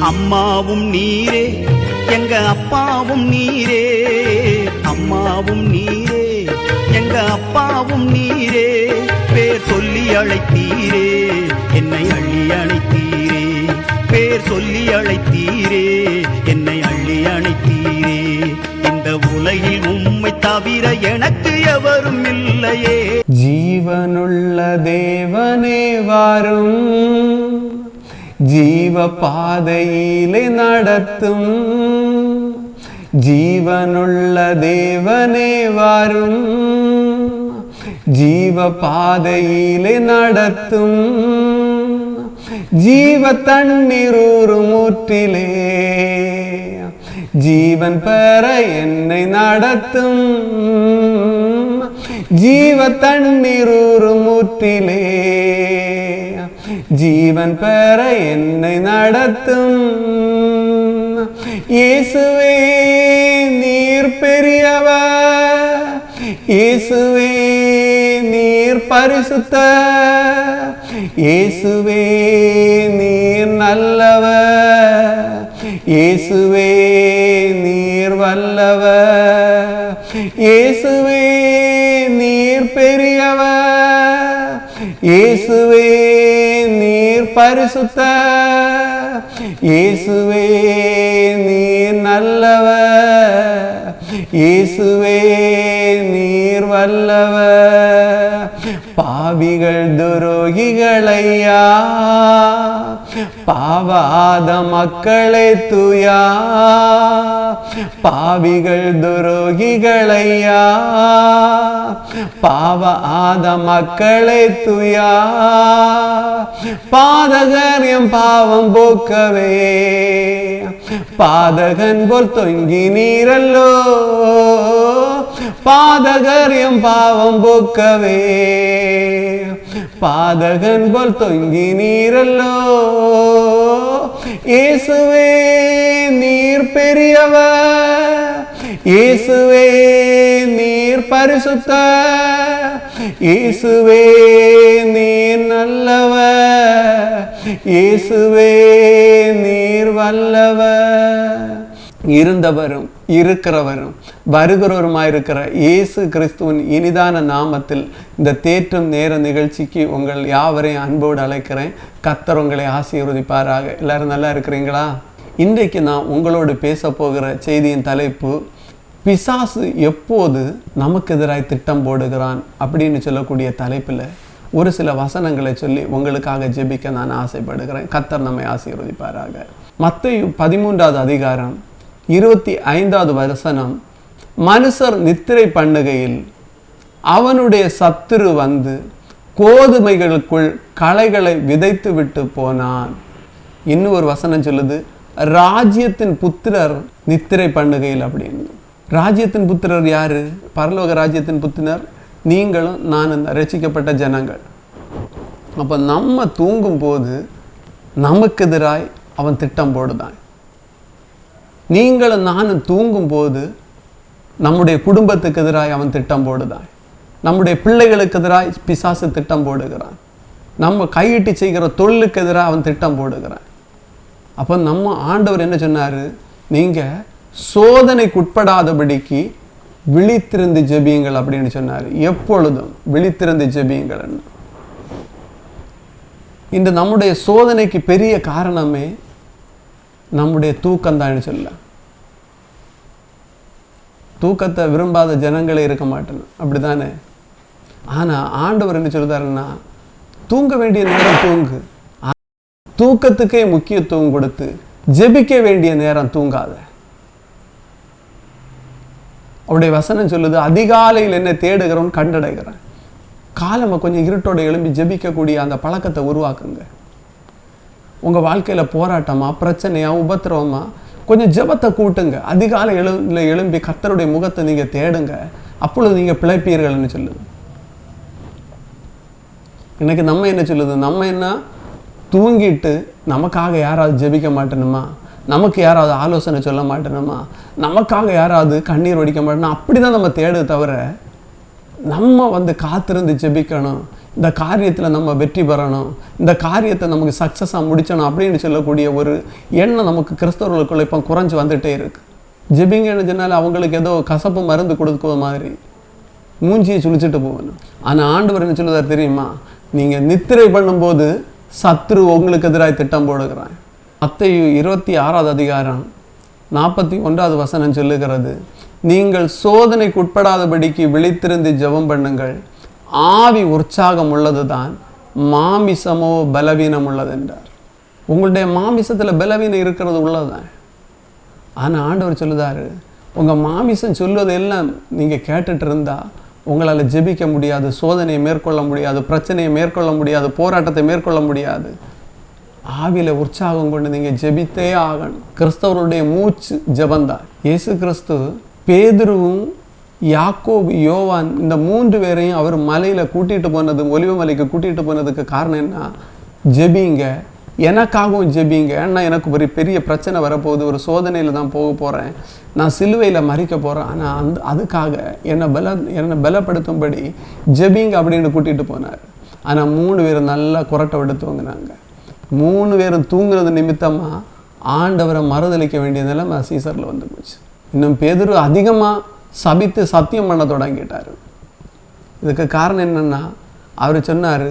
அம்மாவும் நீரே எங்க அப்பாவும் நீரே. அம்மாவும் நீரே எங்க அப்பாவும் நீரே. பேர் சொல்லி அழைத்தீரே என்னை அள்ளி அணைத்தீரே. பேர் சொல்லி அழைத்தீரே என்னை அள்ளி அணைத்தீரே. இந்த உலகில் உம்மை தவிர எனக்கு எவரும் இல்லையே. ஜீவனுள்ள தேவனே வாரும். ஜீவ பாதையிலே நடத்தும் ஜீவனுள்ள தேவனே வாரும் ஜீவ பாதையிலே நடத்தும் ஜீவ தண்ணீரூறும் ஊற்றிலே ஜீவன் பெற என்னை ஜீவன் பெற என்னை நடத்தும். இயேசுவே நீர் பெரியவர். இயேசுவே நீர் பரிசுத்த இயேசுவே நீர் நல்லவர். இயேசுவே நீர் வல்லவர். இயேசுவே நீர் பெரியவர். இயேசுவே பரிசுத்த இயேசுவே நீர் நல்லவர். இயேசுவே நீர் வல்லவர். பாவிகள் துரோகிகளையா பாவாத மக்களை துயா. பாவிகள் துரோகிகளையா. பாவ ஆத மக்களே துயா. பாதகர் எம் பாவம் போக்கவே. பாதகன் போல் தொங்கி நீரல்லோ. பாதகர் எம் பாவம் போக்கவே. பாதகன் போல் தொங்கி நீரல்லோ. இயேசுவே நீர் பெரியவர். இயேசுவே நீர் பரிசுத்த. இயேசுவே நீர் நல்லவ இயேசுவே நீர் வல்லவர். இருந்தவரும் இருக்கிறவரும் வருகிறவருமாயிருக்கிற இயேசு கிறிஸ்துவின் இனிதான நாமத்தில் இந்த தேற்றும் நேர நிகழ்ச்சிக்கு உங்கள் யாவரையும் அன்போடு அழைக்கிறேன். கத்தர் உங்களை ஆசீர்வதிப்பாராக. எல்லாரும் நல்லா இருக்கிறீங்களா? இன்றைக்கு நான் உங்களோடு பேச போகிற செய்தியின் தலைப்பு பிசாசு எப்போது நமக்கு எதிராய் திட்டம் போடுகிறான் அப்படின்னு சொல்லக்கூடிய தலைப்பில் ஒரு சில வசனங்களை சொல்லி உங்களுக்காக ஜெபிக்க நான் ஆசைப்படுகிறேன். கத்தர் நம்மை ஆசீர்வதிப்பாராக. மத்தையும் பதிமூன்றாவது அதிகாரம் இருபத்தி ஐந்தாவது வசனம் மனுஷர் நித்திரை பண்ணுகையில் அவனுடைய சத்துரு வந்து கோதுமைகளுக்குள் களைகளை விதைத்து விட்டு போனான். இன்னும் ஒரு வசனம் சொல்லுது ராஜ்யத்தின் புத்திரர் நித்திரை பண்ணுகையில் அப்படின்னு. ராஜ்யத்தின் புத்திரர் யாரு? பரலோக ராஜ்யத்தின் புத்திரர் நீங்களும் நான் ரசிக்கப்பட்ட ஜனங்கள். அப்போ நம்ம தூங்கும் போது நமக்கு எதிராய் அவன் திட்டம் போடுதான். நீங்களும் நானும் தூங்கும் போது நம்முடைய குடும்பத்துக்கு எதிராய் அவன் திட்டம் போடுதான். நம்முடைய பிள்ளைகளுக்கு எதிராய் பிசாசு திட்டம் போடுகிறான். நம்ம கையிட்டு செய்கிற தொழிலுக்கு எதிராக அவன் திட்டம் போடுகிறான். அப்போ நம்ம ஆண்டவர் என்ன சொன்னார்? நீங்கள் சோதனைக்குட்படாதபடிக்கு விழித்திருந்து ஜெபியுங்கள் அப்படின்னு சொன்னார். எப்பொழுதும் விழித்திருந்து ஜெபியுங்கள். இந்த நம்முடைய சோதனைக்கு பெரிய காரணமே நம்முடைய தூக்கம் தான் தூக்கத்தை விரும்பாத ஜனங்களே இருக்க மாட்டேன். அப்படிதானே ஆனால் ஆண்டவர் என்ன சொல்றாருன்னா தூங்க வேண்டிய நேரம் தூங்கு. தூக்கத்துக்கே முக்கியத்துவம் கொடுத்து ஜெபிக்க வேண்டிய நேரம் தூங்காத. அவருடைய வசனம் சொல்லுது அதிகாலையில் என்ன தேடுகிறோம் கண்டடைகிறேன். காலமாக கொஞ்சம் இருட்டோட எழும்பி ஜெபிக்கக்கூடிய அந்த பழக்கத்தை உருவாக்குங்க. உங்கள் வாழ்க்கையில் போராட்டமா பிரச்சனையா உபத்திரவமா கொஞ்சம் ஜெபத்தை கூட்டுங்க. அதிகாலை எழு எழும்பி கத்தருடைய முகத்தை நீங்கள் தேடுங்க. அப்பொழுது நீங்கள் பிழைப்பீர்கள்னு சொல்லுது. இன்னைக்கு நம்ம என்ன சொல்லுது? நம்ம என்ன? தூங்கிட்டு நமக்காக யாராவது ஜெபிக்க மாட்டேனுமா நமக்கு யாராவது ஆலோசனை சொல்ல மாட்டேனுமா நமக்காக யாராவது கண்ணீர் வடிக்க மாட்டேனா அப்படி தான் நம்ம தேடு தவிர நம்ம வந்து காத்திருந்து ஜெபிக்கணும். இந்த காரியத்தில் நம்ம வெற்றி பெறணும் இந்த காரியத்தை நமக்கு சக்ஸஸாக முடிச்சணும் அப்படின்னு சொல்லக்கூடிய ஒரு எண்ணம் நமக்கு கிறிஸ்தவர்களுக்குள்ள இப்போ குறைஞ்சி வந்துட்டே இருக்கு. ஜெபிங்கன்னு சொன்னால் அவங்களுக்கு ஏதோ கசப்பு மருந்து கொடுக்குற மாதிரி மூஞ்சியை சுழிச்சிட்டு போகணும். ஆனால் ஆண்டவர் என்ன சொல்லுதார் தெரியுமா? நீங்கள் நித்திரை பண்ணும்போது சத்ரு உங்களுக்கு எதிராக திட்டம் போடுகிறான் அத்தையு இருபத்தி ஆறாவது அதிகாரம் நாற்பத்தி ஒன்றாவது வசனம் சொல்லுகிறது நீங்கள் சோதனைக்கு உட்படாதபடிக்கு விழித்திருந்து ஜெபம் பண்ணுங்கள். ஆவி உற்சாகம் உள்ளது தான் மாமிசமோ பலவீனம் உள்ளது என்றார் உங்களுடைய மாமிசத்தில் பலவீனம் இருக்கிறது உள்ளது தான் ஆனால் ஆண்டவர் சொல்லுதாரு உங்கள் மாமிசம் சொல்வதெல்லாம் நீங்கள் கேட்டுட்டு இருந்தால் உங்களால் ஜெபிக்க முடியாது சோதனையை மேற்கொள்ள முடியாது பிரச்சனையை மேற்கொள்ள முடியாது போராட்டத்தை மேற்கொள்ள முடியாது. ஆவியில் உற்சாகம் கொண்டு நீங்கள் ஜெபித்தே ஆகணும். கிறிஸ்தவருடைய மூச்சு ஜெபந்தான். இயேசு கிறிஸ்து பேதுருவும் யாக்கோபு யோவான் இந்த மூன்று பேரையும் அவர் மலையில் கூட்டிகிட்டு போனது ஒலிவ மலைக்கு கூட்டிகிட்டு போனதுக்கு காரணம் என்ன? ஜெபிங்க. எனக்காகவும் ஜெபிங்க. ஏன்னா எனக்கு ஒரு பெரிய பிரச்சனை வரப்போகுது. ஒரு சோதனையில் தான் போக போகிறேன் நான் சிலுவையில் மறிக்க போகிறேன் ஆனால் அந்த அதுக்காக என்னை பல என்னை பலப்படுத்தும்படி ஜெபிங்க அப்படின்னு கூட்டிகிட்டு போனார். ஆனால் மூணு பேரும் நல்லா குரட்டை விட்டு தூங்கினாங்க. மூணு பேரும் தூங்குறது நிமித்தமாக ஆண்டவரை மறுதளிக்க வேண்டிய நிலைமை சீசரில் வந்து போச்சு. இன்னும் பேதரும் அதிகமாக சபித்து சத்தியம் பண்ண தொடங்கிட்டார். இதுக்கு காரணம் என்னென்னா அவர் சொன்னார்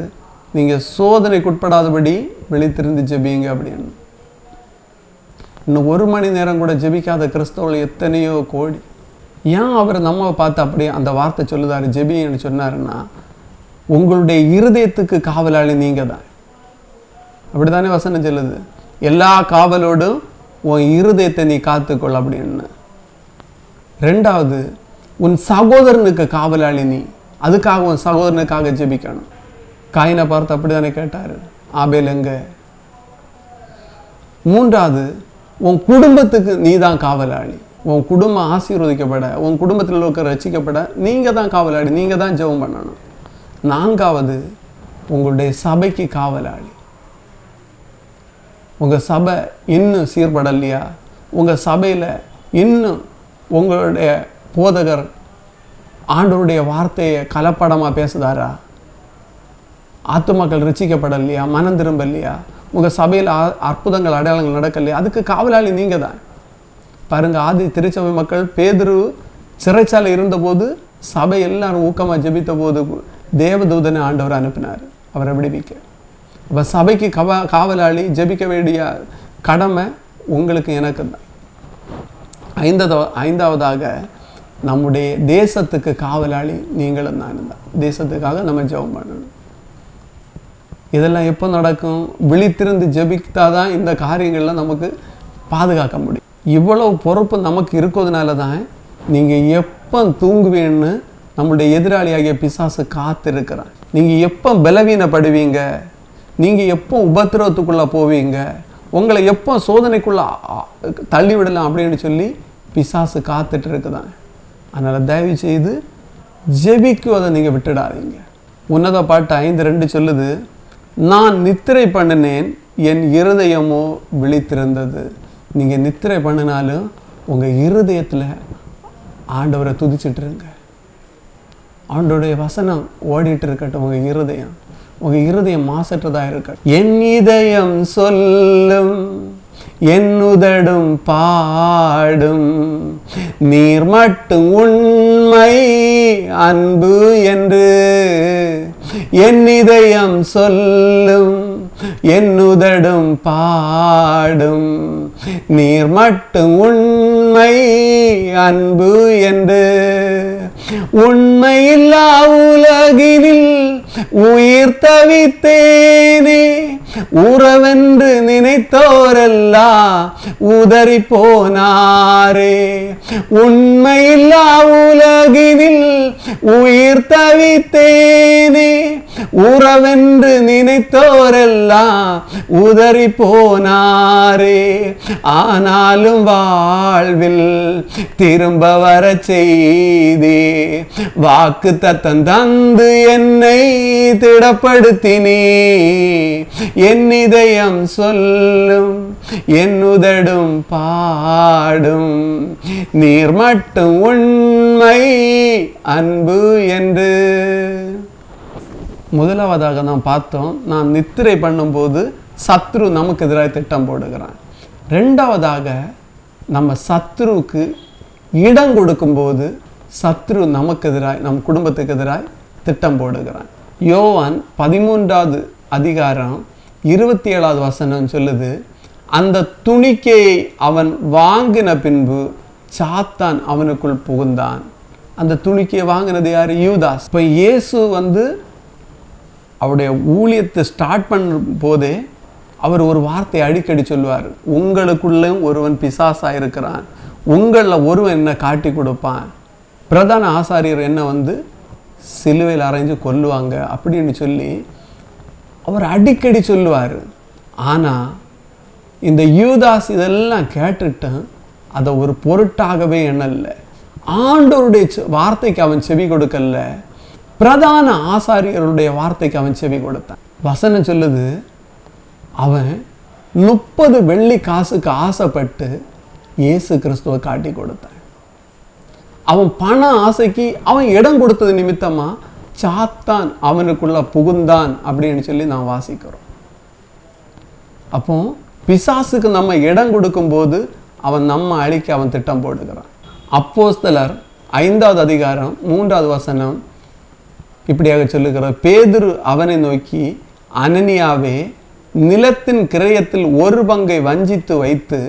நீங்கள் சோதனைக்குட்படாதபடி விழித்திருந்து ஜெபிங்க அப்படின்னு. இன்னும் ஒரு மணி நேரம் கூட ஜெபிக்காத கிறிஸ்தவர்கள் எத்தனையோ கோடி. ஏன் அவர் நம்ம பார்த்து அப்படியே அந்த வார்த்தை சொல்லுதார்? ஜெபின்னு சொன்னாருன்னா உங்களுடைய இருதயத்துக்கு காவலாளி நீங்கள் தான். அப்படி தானே வசனம் சொல்லுது? எல்லா காவலோடும் உன் இருதயத்தை நீ காத்துக்கொள் அப்படின்னு. ரெண்டாவது உன் சகோதரனுக்கு காவலாளி நீ. அதுக்காக உன் சகோதரனுக்காக ஜெபிக்கணும். காயினை பார்த்து அப்படிதானே கேட்டார். ஆபேல் எங்க? மூன்றாவது உன் குடும்பத்துக்கு நீ தான் காவலாளி. உன் குடும்பம் ஆசீர்வதிக்கப்பட உன் குடும்பத்தில் இருக்க ரசிக்கப்பட நீங்கள் தான் காவலாளி நீங்கள் தான் ஜெபம் பண்ணணும். நான்காவது உங்களுடைய சபைக்கு காவலாளி. உங்கள் சபை இன்னும் சீர்படலையா? உங்கள் சபையில் இன்னும் உங்களுடைய போதகர் ஆண்டவருடைய வார்த்தையை கலப்படமாக பேசுதாரா? ஆத்துமாக்கள் ரசிக்கப்படலையா? மனம் திரும்ப இல்லையா உங்கள் சபையில் அ- அற்புதங்கள் அடையாளங்கள் நடக்கலையா? அதுக்கு காவலாளி நீங்கள் தான் பாருங்க ஆதி திருச்சபை மக்கள் பேதுரு சிறைச்சாலை இருந்தபோது சபை எல்லாரும் ஊக்கமாக ஜெபித்த போது தேவதூதனை ஆண்டவர் அனுப்பினார். அவரை விடுவிக்க. அப்போ சபைக்கு கவ காவலாளி ஜெபிக்க வேண்டிய கடமை உங்களுக்கு எனக்கு தான் ஐந்தாவது ஐந்தாவதாக நம்முடைய தேசத்துக்கு காவலாளி நீங்களும் நானும் தான் தேசத்துக்காக நம்ம ஜெபம் பண்ணணும். இதெல்லாம் எப்போ நடக்கும்? விழித்திருந்து ஜெபித்தாதான் இந்த காரியங்கள்லாம் நமக்கு பாதுகாக்க முடியும். இவ்வளவு பொறுப்பு நமக்கு இருக்கிறதுனால தான் நீங்கள் எப்போ தூங்குவீன்னு நம்முடைய எதிராளியாகிய பிசாசு காத்திருக்கிறான். நீங்கள் எப்போ பலவீனப்படுவீங்க? நீங்கள் எப்போ உபத்திரவத்துக்குள்ளே போவீங்க? உங்களை எப்போ சோதனைக்குள்ளே தள்ளிவிடலாம் அப்படின்னு சொல்லி பிசாசு காத்துட்டு இருக்குதான் அதனால் தயவு செய்து ஜெபிக்குவதை நீங்கள் விட்டுடாதீங்க. உன்னத பாட்டு ஐந்து ரெண்டு சொல்லுது நான் நித்திரை பண்ணினேன் என் இருதயமோ விழித்திருந்தது. நீங்கள் நித்திரை பண்ணினாலும் உங்கள் இருதயத்தில் ஆண்டவரை துதிச்சிட்ருங்க ஆண்டோடைய வசனம் ஓடிட்டு இருக்கட்டும் உங்கள் இருதயம். உங்கள் இருதயம் மாசற்றதாக இருக்கட்டும். என் இதயம் சொல்லும். என்னுதடும் பாடும் நீர் மட்டும் உண்மை அன்பு என்று என் இதயம் சொல்லும் என்னுதடும் பாடும் நீர் மட்டும் உண்மை அன்பு என்று உண்மையில்லா உலகினில் உயிர் தவித்தேனே உறவென்று நினைத்தோரெல்லா உதறி போனாரே. உண்மையில்லா உலகினில் உயிர் தவித்தேனே. உறவென்று நினைத்தோரெல்லாம் உதறி போனாரே. ஆனாலும் வாழ்வில் திரும்ப வர செய்தே. வாக்கு தத்தம் தந்து என்னை திடப்படுத்தினே. என் இதயம் சொல்லும் என் உதடும் பாடும். நீர் மட்டும் உண்மை அன்பு என்று. முதலாவதாக நாம் பார்த்தோம் நான் நித்திரை பண்ணும்போது சத்ரு நமக்கு எதிராக திட்டம் போடுகிறான். ரெண்டாவதாக நம்ம சத்ருவுக்கு இடம் கொடுக்கும்போது சத்ரு நமக்கு எதிராய் நம் குடும்பத்துக்கு எதிராய் திட்டம் போடுகிறான். யோவான் பதிமூன்றாவது அதிகாரம் இருபத்தி ஏழாவது வசனம் சொல்லுது அந்த துணிக்கையை அவன் வாங்கின பின்பு சாத்தான் அவனுக்குள் புகுந்தான். அந்த துணிக்கையை வாங்கினது யார்? யூதாஸ். இப்போ இயேசு வந்து அவருடைய ஊழியத்தை ஸ்டார்ட் பண்ணும் போதே அவர் ஒரு வார்த்தை அடிக்கடி சொல்லுவார். உங்களுக்குள்ளேயும் ஒருவன் பிசாசாக இருக்கிறான். உங்களில் ஒருவன் என்ன காட்டி கொடுப்பான். பிரதான ஆசாரியர் என்ன வந்து சிலுவையில் அரைஞ்சு கொல்லுவாங்க. அப்படின்னு சொல்லி அவர் அடிக்கடி சொல்லுவார். ஆனால் இந்த யூதாஸ் இதெல்லாம் கேட்டுட்டேன் அதை ஒரு பொருட்டாகவே எண்ணல. ஆண்டவருடைய வார்த்தைக்கு அவன் செவி கொடுக்கல. பிரதான ஆசாரியருடைய வார்த்தைக்கு அவன் செவி கொடுத்தான். வசனம் சொல்லுது அவன் முப்பது வெள்ளி காசுக்கு ஆசைப்பட்டு இயேசு கிறிஸ்துவை காட்டி கொடுத்தான். அவன் பண ஆசைக்கு அவன் இடம் கொடுத்தது நிமித்தமா சாத்தான் அவனுக்குள்ள புகுந்தான் அப்படின்னு சொல்லி நான் வாசிக்கிறோம். அப்போ பிசாசுக்கு நம்ம இடம் கொடுக்கும்போது அவன் நம்ம அழிக்க அவன் திட்டம் போடுகிறான். அப்போஸ்தலர் ஐந்தாவது அதிகாரம் மூன்றாவது வசனம் இப்படியாக சொல்லுகிறார். பேதுரு அவனை நோக்கி அனனியாவே நிலத்தின் கிரயத்தில் ஒரு பங்கை வஞ்சித்து வைத்து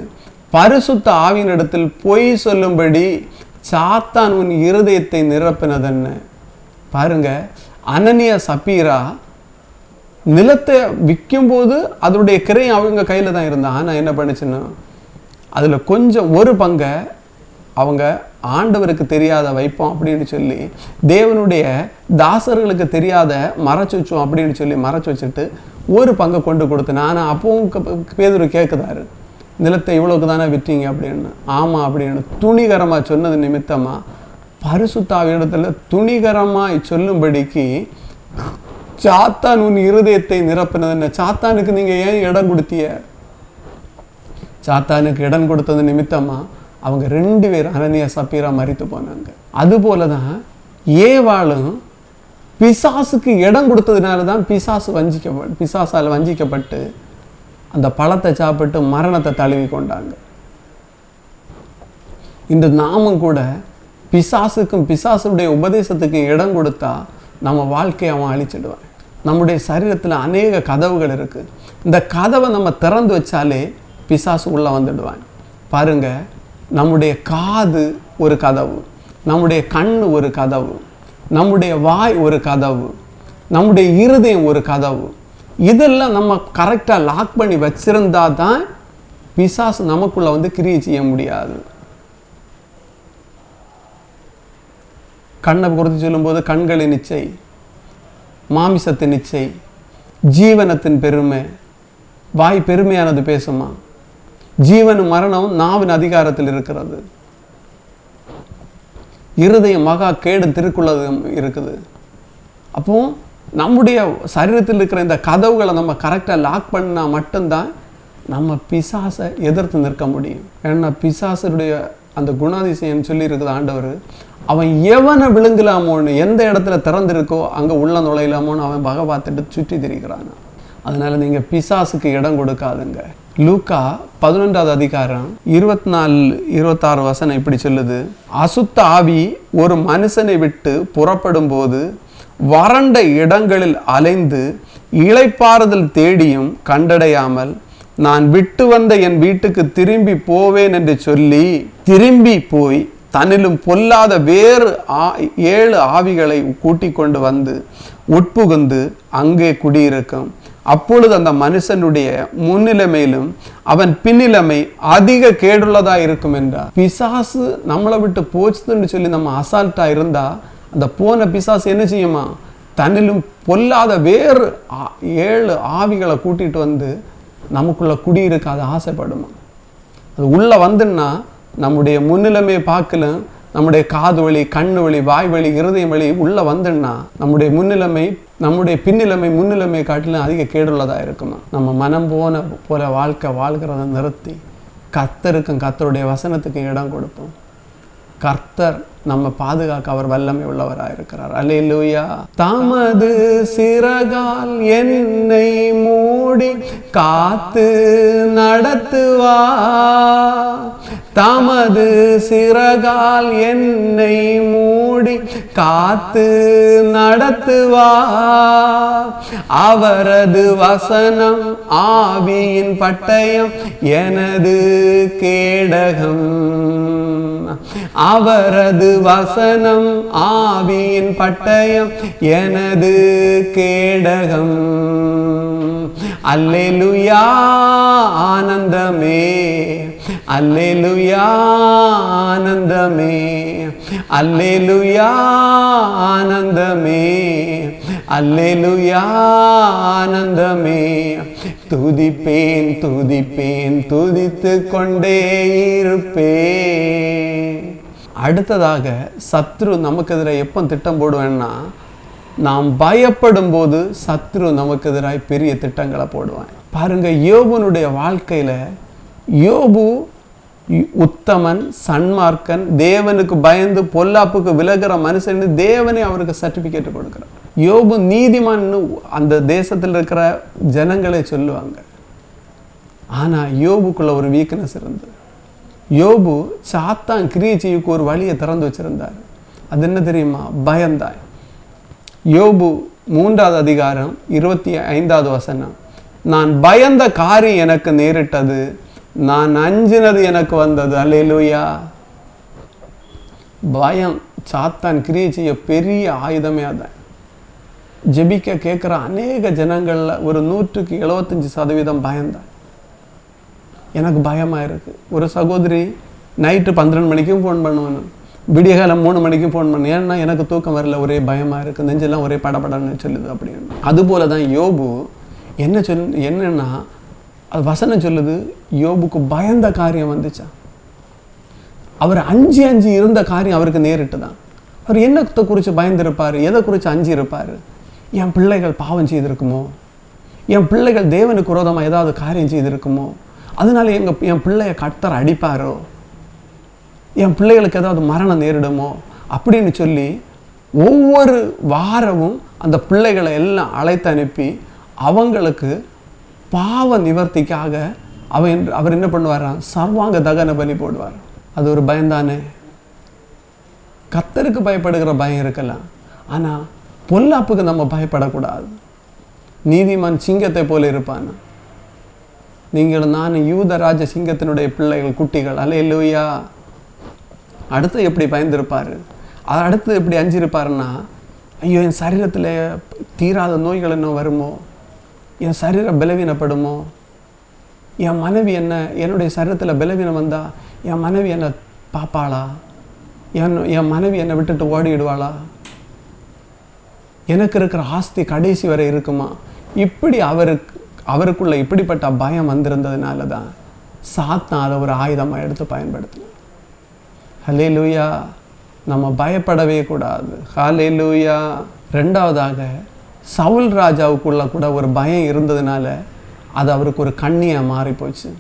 பரிசுத்த ஆவியினிடத்தில் பொய் சொல்லும்படி சாத்தான் உன் இருதயத்தை நிரப்பினதென்ன? பாருங்க அனனியா சப்பீரா நிலத்தை விற்கும்போது அதனுடைய கிரையும் அவங்க கையில் தான் இருந்தான் ஆனால் என்ன பண்ணுச்சுன்னா அதில் கொஞ்சம் ஒரு பங்கை அவங்க ஆண்டவருக்கு தெரியாத வைப்போம் அப்படின்னு சொல்லி தேவனுடைய தாசர்களுக்கு தெரியாத மறைச்சு வச்சோம் அப்படின்னு சொல்லி மறைச்சு வச்சுட்டு ஒரு பங்கை கொண்டு கொடுத்தேன். ஆனால் அப்பவும் க- பேதுரு கேட்குதாரு நிலத்தை இவ்வளோக்கு தானே விற்றீங்க அப்படின்னு. ஆமாம் அப்படின்னு துணிகரமாக சொன்னது நிமித்தமாக பரிசுத்தாவிடத்தில் துணிகரமாய் சொல்லும்படிக்கு சாத்தான் உன் இருதயத்தை நிரப்பினது என்ன சாத்தானுக்கு நீங்க ஏன் இடம் கொடுத்திய சாத்தானுக்கு இடம் கொடுத்தது நிமித்தமா அவங்க ரெண்டு பேரும் அனனியா சப்பீரா மறித்து போனாங்க. அதுபோல தான் ஏவாளும் பிசாசுக்கு இடம் கொடுத்ததுனால தான் பிசாசு வஞ்சிக்க பிசாசால் வஞ்சிக்கப்பட்டு அந்த பழத்தை சாப்பிட்டு மரணத்தை தழுவி கொண்டாங்க. இந்த நாமும் கூட பிசாசுக்கும் பிசாசுடைய உபதேசத்துக்கும் இடம் கொடுத்தா நம்ம வாழ்க்கையை அவன் அழிச்சிடுவான். நம்முடைய சரீரத்தில் அநேக கதவுகள் இருக்குது இந்த கதவை நம்ம திறந்து வச்சாலே பிசாசு உள்ளே வந்துடுவான். பாருங்க நம்முடைய காது ஒரு கதவு நம்முடைய கண் ஒரு கதவு நம்முடைய வாய் ஒரு கதவு நம்முடைய இருதயம் ஒரு கதவு. இதெல்லாம் நம்ம கரெக்டாக லாக் பண்ணி வச்சிருந்தா தான் பிசாசு நமக்குள்ளே வந்து கிரியை செய்ய முடியாது. கண்ணை குறித்து சொல்லும்போது கண்களின் இச்சை மாமிசத்தின் இச்சை ஜீவனத்தின் பெருமை வாய் பெருமையானது பேசுமா? ஜீவனும் மரணம் நாவின் அதிகாரத்தில் இருக்கிறது. இருதயம் மகா கேடு திருக்குள்ளது இருக்குது. அப்போ நம்முடைய சரீரத்தில் இருக்கிற இந்த கதவுகளை நம்ம கரெக்டாக லாக் பண்ணா மட்டும்தான் நம்ம பிசாசை எதிர்த்து நிற்க முடியும். ஏன்னா பிசாசருடைய அந்த குணாதிசயம் சொல்லி இருக்குது ஆண்டவர் அவன் எவனை விழுங்கலாமோன்னு எந்த இடத்துல திறந்திருக்கோ அங்கே உள்ள நுழையலாமோன்னு அவன் பகை பார்த்துட்டு சுற்றி திரிகிறான். அதனால நீங்கள் பிசாசுக்கு இடம் கொடுக்காதுங்க. லூக்கா பதினொன்றாவது அதிகாரம் இருபத்தி நாலு இருபத்தாறு வசனம் இப்படி சொல்லுது. அசுத்த ஆவி ஒரு மனுஷனை விட்டு புறப்படும் போது வறண்ட இடங்களில் அலைந்து இளைப்பாறுதல் தேடியும் கண்டடையாமல் நான் விட்டு வந்த என் வீட்டுக்கு திரும்பி போவேன் என்று சொல்லி திரும்பி போய் தன்னிலும் பொல்லாத வேறு ஆ- ஏழு ஆவிகளை கூட்டிக் கொண்டு வந்து உட்புகுந்து அங்கே குடியிருக்கும். அப்பொழுது அந்த மனுஷனுடைய முன்னிலைமையிலும் அவன் பின்னிலைமை அதிக கேடுள்ளதா இருக்கும் என்றார். பிசாசு நம்மளை விட்டு போச்சுன்னு சொல்லி நம்ம அசால்ட்டா இருந்தா அந்த போன பிசாசு என்ன செய்யுமா? தன்னிலும் பொல்லாத வேறு ஆ- ஏழு ஆவிகளை கூட்டிட்டு வந்து நமக்குள்ள குடியிருக்க அது ஆசைப்படுமா? அது உள்ள வந்துன்னா நம்முடைய முன்னிலமே பார்க்கல நம்முடைய காது வலி கண்ணு வழி வாய் வழி இருதயம் வழி உள்ள வந்துன்னா நம்முடைய முன்னிலைமை நம்முடைய பின்னிலைமை முன்னிலைமை காட்டிலும் அதிக கேடுள்ளதா இருக்குமா? நம்ம மனம் போன போல வாழ்க்கை வாழ்கிறத நிறுத்தி கத்தருக்கும் கத்தருடைய வசனத்துக்கு இடம் கொடுப்போம். கர்த்தர் நம்ம பாதுகாக்க அவர் வல்லமை உள்ளவராக இருக்கிறார். அல்லேலூயா. தமது சிறகால் என்னை மூடி காத்து நடத்துவா தமது சிறகால் என்னை மூடி காத்து நடத்துவா. அவரது வசனம் ஆவியின் பட்டயம் எனது கேடகம். அவரது வசனம் ஆவியின் பட்டயம் எனது கேடகம். அல்லேலுயா ஆனந்தமே. அல்லேலுயா ஆனந்தமே. அல்லேலுயா ஆனந்தமே. அல்லேலுயா ஆனந்தமே. துதிப்பேன் துதிப்பேன் துதித்து கொண்டே இருப்பேன். அடுத்ததாக சத்ரு நமக்கு எதிராக எப்போ திட்டம் போடுவேன்னா நாம் பயப்படும் போது சத்ரு நமக்கு எதிராக பெரிய திட்டங்களை போடுவேன். பாருங்க யோகனுடைய வாழ்க்கையில யோபு உத்தமன் சன்மார்க்கன் தேவனுக்கு பயந்து பொல்லாப்புக்கு விலகிற மனுஷன் தேவனே அவருக்கு சர்டிபிகேட் கொடுக்குறார். யோபு நீதிமான்னு அந்த தேசத்தில் இருக்கிற ஜனங்களே சொல்லுவாங்க. ஆனா யோபுக்குள்ள ஒரு வீக்னஸ் இருந்தது. யோபு சாத்தான் கிரியச்சிக்கு ஒரு வழியை திறந்து வச்சிருந்தார். அது என்ன தெரியுமா? பயந்தாய். யோபு மூன்றாவது அதிகாரம் இருபத்தி ஐந்தாவது வசனம். நான் பயந்த காரியம் எனக்கு நேரிட்டது. நான் அஞ்சினது எனக்கு வந்தது. அல்லேலூயா. பயம் சாத்தான் கிரியை செய்ய பெரிய ஆயுதமே அதான். ஜெபிக்க கேட்குற அநேக ஜனங்களில் ஒரு நூற்றுக்கு எழுபத்தஞ்சு சதவீதம் பயந்தான் எனக்கு பயமாக இருக்கு. ஒரு சகோதரி நைட்டு பன்னிரெண்டு மணிக்கும் ஃபோன் பண்ணுவேன். விடியகாலம் மூணு மணிக்கும் ஃபோன் பண்ணு. ஏன்னா எனக்கு தூக்கம் வரல ஒரே பயமாக இருக்குது நெஞ்செல்லாம் ஒரே படபடன்னு சொல்லுது அப்படின்னு. அதுபோல தான் யோபு என்ன சொல் என்னென்னா அது வசனம் சொல்லுது யோபுக்கு பயந்த காரியம் வந்துச்சா? அவர் அஞ்சு அஞ்சு இருந்த காரியம் அவருக்கு நேரிட்டு தான் அவர் என்னத்தை குறித்து பயந்திருப்பார்? எதை குறித்து அஞ்சு இருப்பார் என் பிள்ளைகள் பாவம் செய்திருக்குமோ? என் பிள்ளைகள் தேவனுக்கு விரோதமாக ஏதாவது காரியம் செய்திருக்குமோ? அதனால எங்கள் என் பிள்ளைய கர்த்தர் அடிப்பாரோ? என் பிள்ளைகளுக்கு ஏதாவது மரணம் நேரிடுமோ? அப்படின்னு சொல்லி ஒவ்வொரு வாரமும் அந்த பிள்ளைகளை எல்லாம் அழைத்து அனுப்பி அவங்களுக்கு பாவ நிவர்த்திக்காக அவன் அவர் என்ன பண்ணுவாராம்? சர்வாங்க தகன பலி போடுவார். அது ஒரு பயம்தானே கத்தருக்கு பயப்படுகிற பயம் இருக்கலாம். ஆனா பொல்லாப்புக்கு நம்ம பயப்படக்கூடாது. நீதிமான் சிங்கத்தை போல இருப்பான்? நீங்கள் நான் யூதராஜ சிங்கத்தினுடைய பிள்ளைகள் குட்டிகள். அல்லேலூயா. அடுத்து எப்படி பயந்துருப்பார்? அது அடுத்து எப்படி அஞ்சிருப்பாருன்னா ஐயோ என் சரீரத்தில் தீராத நோய்கள் என்ன வருமோ? என் சரீரம் பலவீனப்படுமோ? என் மனைவி என்ன என்னுடைய சரீரத்தில் பலவீனம் வந்தால் என் மனைவி என்னை பாப்பாளா என் என் மனைவி என்னை விட்டுட்டு ஓடிடுவாளா? எனக்கு இருக்கிற ஆஸ்தி கடைசி வரை இருக்குமா? இப்படி அவருக்கு அவருக்குள்ள இப்படிப்பட்ட பயம் வந்திருந்ததுனால தான் சாத்தான் அதை ஒரு ஆயுதமாக எடுத்து பயன்படுத்தினான். ஹலே லூயா நம்ம பயப்படவே கூடாது. ஹலே லூயா ரெண்டாவதாக சவுல் ராஜாவுக்குள்ள கூட ஒரு பயம் இருந்ததுனால அது அவருக்கு ஒரு கண்ணியாக மாறி போச்சு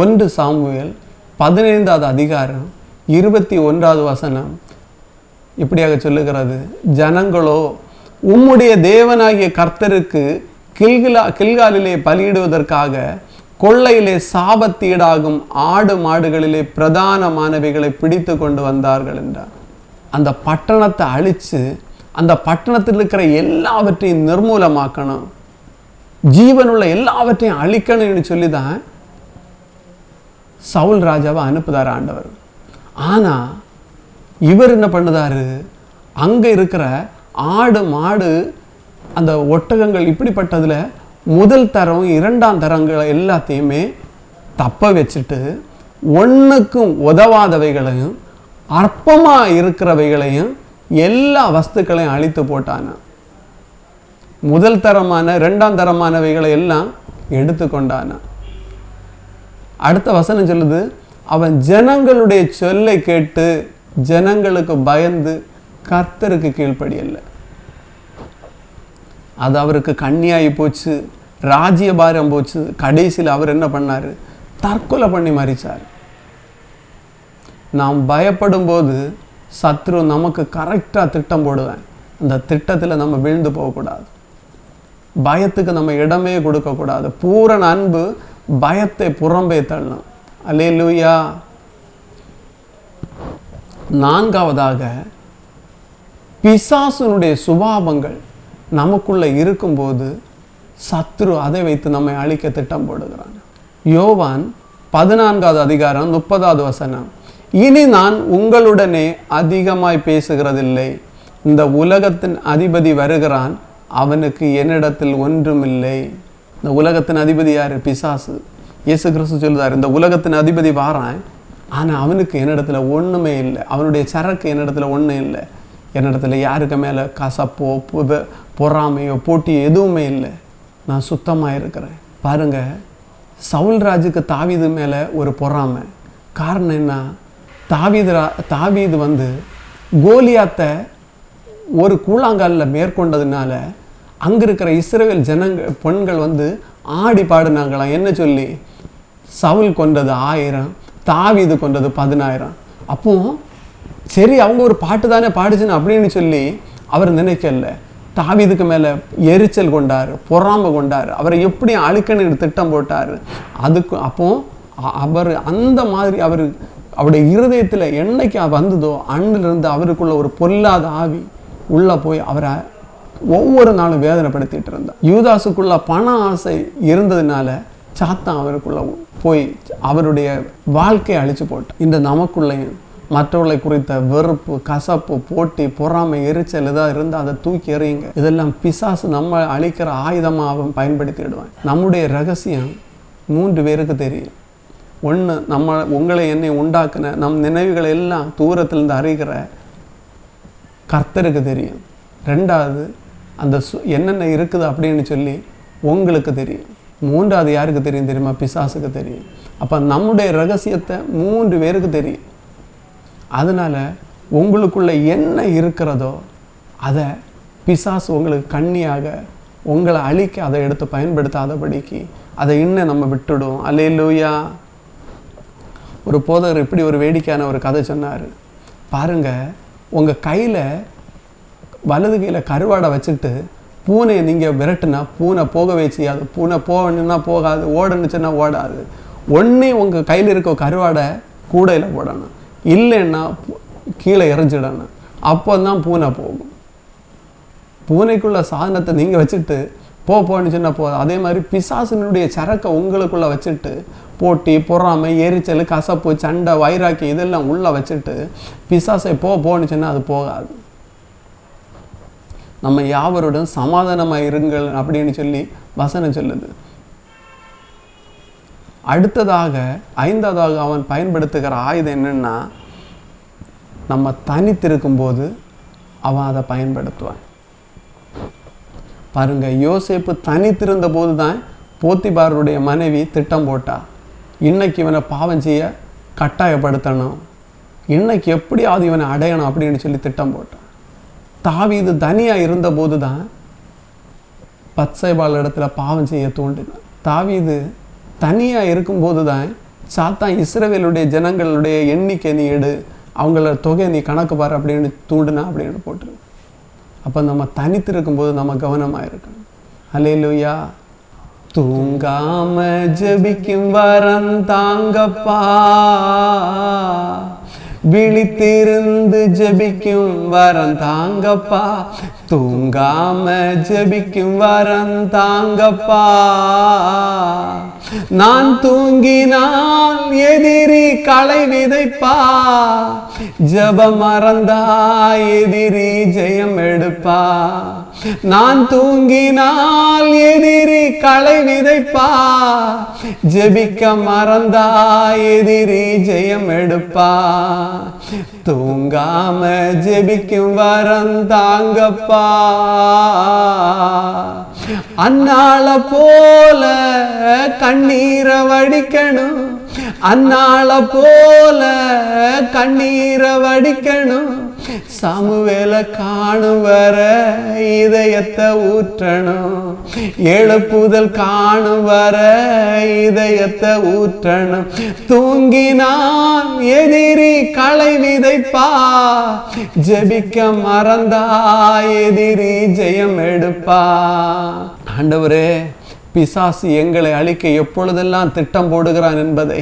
ஒன்று சாமுவேல் பதினைந்தாவது அதிகாரம் இருபத்தி ஒன்றாவது வசனம். இப்படியாக சொல்லுகிறது ஜனங்களோ உம்முடைய தேவனாகிய கர்த்தருக்கு கில்கிலா கில்காலிலே பலியிடுவதற்காக கொள்ளையிலே சாபத்தீடாகும் ஆடு மாடுகளிலே பிரதானமானவைகளை பிடித்து கொண்டு வந்தார்கள் என்றார். அந்த பட்டணத்தை அழித்து அந்த பட்டணத்தில் இருக்கிற எல்லாவற்றையும் நிர்மூலமாக்கணும். ஜீவனுள்ள எல்லாவற்றையும் அழிக்கணும்னு சொல்லி தான் சவுல் ராஜாவை அனுப்புதார் ஆண்டவர். ஆனால் இவர் என்ன பண்ணுதாரு? அங்கே இருக்கிற ஆடு மாடு அந்த ஒட்டகங்கள் இப்படிப்பட்டதுல முதல் தரம் இரண்டாம் தரங்களை எல்லாத்தையுமே தப்ப வச்சுட்டு ஒன்றுக்கும் உதவாதவைகளையும் அற்பமாக இருக்கிறவைகளையும் எல்லா வஸ்துக்களையும் அழித்து போட்டான? முதல் தரமான ரெண்டாம் தரமானவைகளை எல்லாம் எடுத்து கொண்டான? அடுத்த வசனம் சொல்லுது அவன் ஜனங்களுடைய சொல்லை கேட்டு ஜனங்களுக்கு பயந்து கர்த்தருக்கு கீழ்ப்படியல்ல அது அவருக்கு கண்ணியாகி போச்சு ராஜ்யபாரம் போச்சு. கடைசியில் அவர் என்ன பண்ணாரு? தற்கொலை பண்ணி மறிச்சார். நாம் பயப்படும் போது சத்ரு நமக்கு கரெக்டாக திட்டம் போடுவேன். அந்த திட்டத்தில் நம்ம விழுந்து போகக்கூடாது. பயத்துக்கு நம்ம இடமே கொடுக்கக்கூடாது. பூரண அன்பு பயத்தை புறம்பே தள்ளும். அல்லேலூயா. நான்காவதாக பிசாசுனுடைய சுபாவங்கள் நமக்குள்ள இருக்கும்போது சத்ரு அதை வைத்து நம்மை அழிக்க திட்டம் போடுகிறான். யோவான் பதினான்காவது அதிகாரம் முப்பதாவது வசனம். இனி நான் உங்களுடனே அதிகமாய் பேசுகிறதில்லை. இந்த உலகத்தின் அதிபதி வருகிறான் அவனுக்கு என்னிடத்தில் ஒன்றுமில்லை. இந்த உலகத்தின் அதிபதி யார்? பிசாசு. இயேசு கிறிஸ்து சொல்லுதார் இந்த உலகத்தின் அதிபதி வாரான் ஆனால் அவனுக்கு என்னிடத்துல ஒன்றுமே இல்லை. அவனுடைய சரக்கு என்னிடத்துல ஒன்றும் இல்லை. என்னிடத்துல யாருக்கு மேலே கசப்போ பொறாமையோ போட்டி எதுவுமே இல்லை. நான் சுத்தமாக இருக்கிறேன். பாருங்கள் சவுல்ராஜுக்கு தாவிது மேலே ஒரு பொறாமை. காரணம் என்ன? தாவீது தாவீது வந்து கோலியாத்தை ஒரு கூழாங்கல்ல மேற்கொண்டதுனால அங்கே இருக்கிற இஸ்ரேல் ஜனங்கள் பெண்கள் வந்து ஆடி பாடினாங்களாம் என்ன சொல்லி? சவுல் கொண்டது ஆயிரம் தாவீது கொண்டது பதினாயிரம். அப்போ சரி அவங்க ஒரு பாட்டு தானே பாடுச்சுன்னு அப்படின்னு சொல்லி அவர் நினைக்கல. தாவீதுக்கு மேலே எரிச்சல் கொண்டாரு பொறாம கொண்டாரு. அவரை எப்படி அழுக்கணுன்னு திட்டம் போட்டாரு. அதுக்கு அப்போ அவர் அந்த மாதிரி அவர் அவருடைய இருதயத்தில் என்னைக்கு வந்ததோ அன்னிலிருந்து அவருக்குள்ள ஒரு பொல்லாத ஆவி உள்ளே போய் அவரை ஒவ்வொரு நாளும் வேதனைப்படுத்திட்டு இருந்தார் யூதாசுக்குள்ள பண ஆசை இருந்ததுனால சாத்தான் அவருக்குள்ள போய் அவருடைய வாழ்க்கையை அழிச்சு போட்டான். இந்த நமக்குள்ளேயும் மற்றவர்களை குறித்த வெறுப்பு கசப்பு போட்டி பொறாமை எரிச்சல் ஏதாவது இருந்தால் அதை தூக்கி எறியுங்க. இதெல்லாம் பிசாசு நம்ம அழிக்கிற ஆயுதமாக அவன் பயன்படுத்திடுவான். நம்முடைய ரகசியம் மூன்று பேருக்கு தெரியும். ஒன்று நம்ம உங்களை என்னை உண்டாக்குன நம் நினைவுகளை எல்லாம் தூரத்திலிருந்து அறிகிற கர்த்தருக்கு தெரியும். ரெண்டாவது அந்த சு- என்னென்ன இருக்குது அப்படின்னு சொல்லி உங்களுக்கு தெரியும். மூன்றாவது யாருக்கு தெரியும் தெரியுமா? பிசாசுக்கு தெரியும். அப்போ நம்முடைய ரகசியத்தை மூன்று பேருக்கு தெரியும். அதனால உங்களுக்குள்ள என்ன இருக்கிறதோ அதை பிசாசு உங்களுக்கு கண்ணியாக உங்களை அழிக்க அதை எடுத்து பயன்படுத்தாதபடிக்கு அதை இன்னும் நம்ம விட்டுடும் அல்லேலூயா. ஒரு போதகர் இப்படி ஒரு வேடிக்கையான ஒரு கதை சொன்னார். பாருங்கள் உங்கள் கையில் வலது கையில் கருவாடை வச்சுட்டு பூனையை நீங்கள் விரட்டுனா பூனை போகவே செய்யாது பூனை போகணுன்னா போகாது ஓடணுச்சுன்னா ஓடாது. ஒன்றே உங்கள் கையில் இருக்க கருவாடை கூடையில் போடணும். இல்லைன்னா கீழே இறஞ்சிடணும் அப்போ தான் பூனை போகும். பூனைக்குள்ள சாதனத்தை நீங்கள் வச்சுட்டு போ போன்னு போதும். அதே மாதிரி பிசாசினுடைய சரக்கை உங்களுக்குள்ளே வச்சுட்டு போட்டி பொறாமை எரிச்சல் கசப்பு சண்டை வைராக்கி இதெல்லாம் உள்ளே வச்சுட்டு பிசாசை போ போன்னு அது போகாது. நம்ம யாவருடன் சமாதானமாக இருங்கள் அப்படின்னு சொல்லி வசனம் சொல்லுது. அடுத்ததாக ஐந்தாவதாக அவன் பயன்படுத்துகிற ஆயுதம் என்னென்னா நம்ம தனித்திருக்கும் போது அவன் அதை பயன்படுத்துவான். பாருங்க யோசேப்பு தனித்திருந்த போது தான் போத்திபாருடைய மனைவி திட்டம் போட்டா. இன்னைக்கு இவனை பாவம் செய்ய கட்டாயப்படுத்தணும். இன்னைக்கு எப்படியாவது இவனை அடையணும் அப்படின்னு சொல்லி திட்டம் போட்டான் தாவீது தனியாக இருந்தபோது தான் பத்சைபால் இடத்துல பாவம் செய்ய தூண்டினான் தாவீது தனியாக இருக்கும்போது தான் சாத்தான் இஸ்ரவேலுடைய ஜனங்களுடைய எண்ணிக்கை நீ எடு அவங்கள தொகை நீ கணக்கு பாரு அப்படின்னு தூண்டுனா அப்படின்னு போட்டுரு அப்போ நம்ம தனித்து இருக்கும்போது நம்ம கவனமாக இருக்கணும் ஹalleluya. தூங்காம ஜபிக்கும் வரம் தாங்கப்பா. விழித்திருந்து ஜபிக்கும் வரம் தாங்கப்பா. தூங்காம ஜபிக்கும் வரம் தாங்கப்பா. நான் தூங்கினால் எதிரி களை விதைப்பா. ஜப மறந்தா எதிரி ஜெயம் எடுப்பா. நான் தூங்கினால் எதிரி களை விதைப்பா. ஜெபிக்க மறந்தா எதிரி ஜெயம் எடுப்பா. தூங்காம ஜெபிக்கும் வரம் தாங்கப்பா. அன்னால போல கண்ணீரை வடிக்கணும். அன்னாள போல கண்ணீரை வடிக்கணும். சமுவேல காணும் வர இதயத்தை ஊற்றணும். எழுப்புதல் காணும் வர இதயத்தை ஊற்றணும். தூங்கினான் எதிரி களை விதைப்பா. ஜெபிக்க மறந்தா எதிரி ஜெயம் எடுப்பா. ஆண்டவரே பிசாசு எங்களை அழிக்க எப்பொழுதெல்லாம் திட்டம் போடுகிறான் என்பதை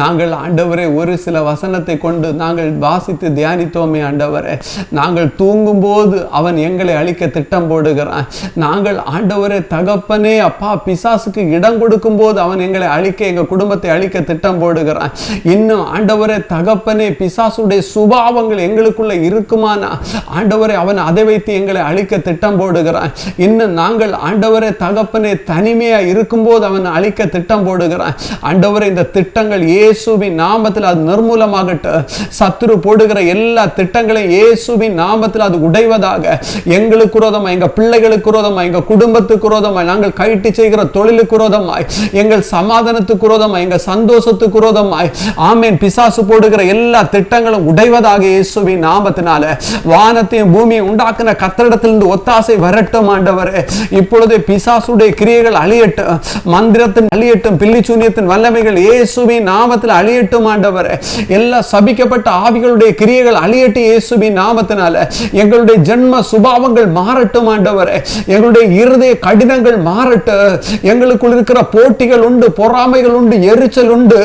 நாங்கள் ஆண்டவரே ஒரு சில வசனத்தை கொண்டு நாங்கள் வாசித்து தியானித்தோமே ஆண்டவரே. நாங்கள் தூங்கும்போது அவன் எங்களை அழிக்க திட்டம் போடுகிறான். நாங்கள் ஆண்டவரே தகப்பனே அப்பா பிசாசுக்கு இடம் கொடுக்கும்போது அவன் எங்களை அழிக்க எங்கள் குடும்பத்தை அழிக்க திட்டம் போடுகிறான். இன்னும் ஆண்டவரே தகப்பனே பிசாசுடைய சுபாவங்கள் எங்களுக்குள்ள இருக்குமானா? ஆண்டவரே அவன் அதை வைத்து எங்களை அழிக்க திட்டம் போடுகிறான். இன்னும் நாங்கள் ஆண்டவரே தகப்பனே தனிமையை இருக்கும்போது அவன் அழிக்க திட்டம் போடுகிறான். ஆண்டவரே இந்த திட்டங்கள் இயேசுவின் நாமத்தில் அது நிர்மூலமாகட்டும் சத்துரு போடுகிற எல்லா திட்டங்களையும் இயேசுவின் நாமத்தில் அது உடைவதாக எங்களுக்கு விரோதமா எங்கள் பிள்ளைகளுக்கு விரோதமா எங்கள் குடும்பத்துக்கு விரோதமாய் நாங்கள் கைட்டு செய்கிற தொழிலுக்கு விரோதமாய் எங்கள் சமாதானத்துக்கு விரோதமாய் எங்கள் சந்தோஷத்துக்கு விரோதமாய் ஆமேன் பிசாசு போடுகிற எல்லா திட்டங்களும் உடைவதாக இயேசுவின் நாமத்தினால. வானத்தையும் பூமியை உண்டாக்குன கத்திரிடத்திலிருந்து ஒத்தாசை வரட்டும் ஆண்டவர். இப்பொழுது பிசாசுடைய கிரியைகள் அழிய அழியட்டும் மந்திரத்தின் அழியட்டும் பில்லிச்சூனியத்தின் வல்லமைகள் இயேசுவின் நாமத்தில் அழியட்டும் ஆண்டவரே. எல்லா சபிக்கப்பட்ட ஆவிகளுடைய கிரியைகள் அழியட்டும் இயேசுவின் நாமத்தினால. எங்களுடைய ஜென்ம சுபாவங்கள் மாறட்டும் ஆண்டவரே. எங்களுடைய இருதய கடினங்கள் மாறட்டும். எங்களுக்குள் இருக்கிற போட்டிகள் உண்டு பொறாமைகள் உண்டு எரிச்சல் உண்டு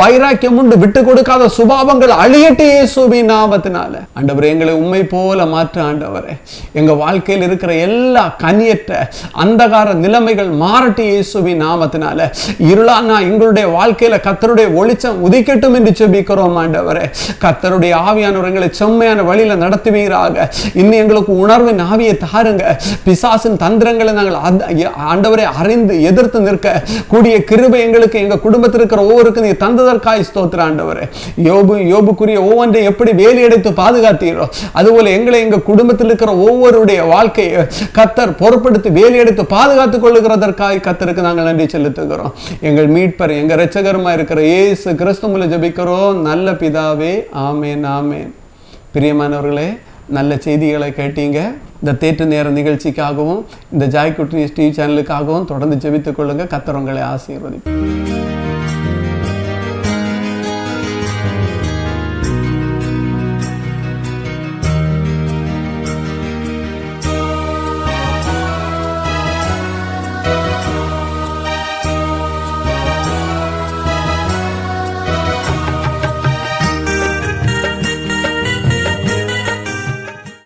வைராக்கியம் உண்டு விட்டு கொடுக்காத சுபாவங்கள் அழியட்டு இயேசுவின் நாமத்தினால. ஆண்டவர் எங்களை உண்மை போல மாற்ற ஆண்டவரே. எங்க வாழ்க்கையில் இருக்கிற எல்லா கனியற்ற அந்தகார நிலைமைகள் மாறட்டும் இயேசுவின் நாமத்தினால இருளானா எங்களுடைய வாழ்க்கையில கத்தருடைய ஒளிச்சம் உதிக்கட்டும் என்று செபிக்கிறோம் ஆண்டவரே. கத்தருடைய ஆவியானவர் செம்மையான வழியில நடத்துவீராக. இன்னும் எங்களுக்கு உணர்வின் ஆவியை தாருங்க. பிசாசின் தந்திரங்களை நாங்கள் ஆண்டவரை அறிந்து எதிர்த்து நிற்க. கூடிய கிருபை எங்களுக்கு எங்க குடும்பத்தில் இருக்கிற ஒவ்வொருக்கு நீ தந்ததற்காய் ஸ்தோத்திர ஆண்டவரே. யோபு யோபுக்குரிய ஒவ்வொன்றை எப்படி வேலையடைத்து பாதுகாத்தீரோ அதுபோல எங்களை எங்க குடும்பத்தில் இருக்கிற ஒவ்வொருடைய வாழ்க்கையை கத்தர் பொறுப்படுத்தி வேலையடைத்து பாதுகாத்துக் கொள்ளுகிறதற்காக கத்தருக்கு நாங்கள் நன்றி செலுத்துகிறோம். எங்கள் மீட்பர் எங்க ரச்சகரமாக இருக்கிற ஏசு கிறிஸ்து ஜபிக்கிறோம் ஜெபிக்கிறோம். நல்ல பிதாவே ஆமேன் ஆமேன். பிரியமானவர்களே நல்ல செய்திகளை கேட்டீங்க. இந்த தேற்று நேர நிகழ்ச்சிக்காகவும் இந்த ஜாய் குட்னி டிவி சேனலுக்காகவும் தொடர்ந்து ஜெபித்துக் கொள்ளுங்க. கத்தர் உங்களை